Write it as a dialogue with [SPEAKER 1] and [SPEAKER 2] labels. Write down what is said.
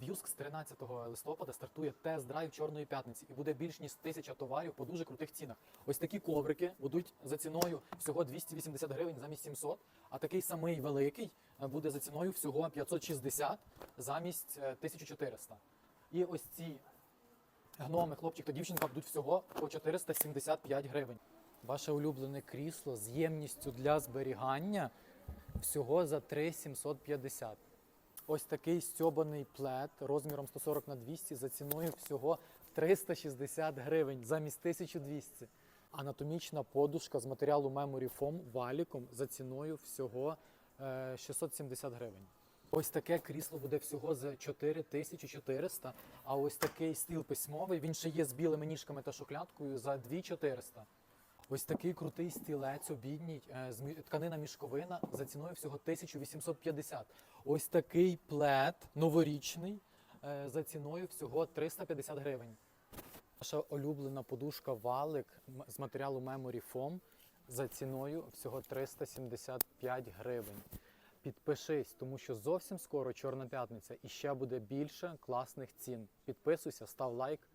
[SPEAKER 1] В Юск з 13 листопада стартує тест-драйв Чорної п'ятниці і буде більш ніж тисяча товарів по дуже крутих цінах. Ось такі коврики будуть за ціною всього 280 гривень замість 700, а такий самий великий е, буде за ціною всього 560 замість е, 1400. І ось ці гноми, хлопчик та дівчинка будуть всього по 475 гривень. Ваше улюблене крісло з ємністю для зберігання всього за 3,750. Ось такий стьобаний плед розміром 140 на 200 за ціною всього 360 гривень замість 1200. Анатомічна подушка з матеріалу Memory Foam валіком за ціною всього е, 670 гривень. Ось таке крісло буде всього за 4400, а ось такий стіл письмовий, він ще є з білими ніжками та шухлядкою за 2400. Ось такий крутий стілець обідній, е, тканина мішковина за ціною всього 1850. Ось такий плед новорічний е, за ціною всього 350 гривень. Наша улюблена подушка валик з матеріалу Memory Foam за ціною всього 375 гривень. Підпишись, тому що зовсім скоро Чорна п'ятниця і ще буде більше класних цін. Підписуйся, став лайк.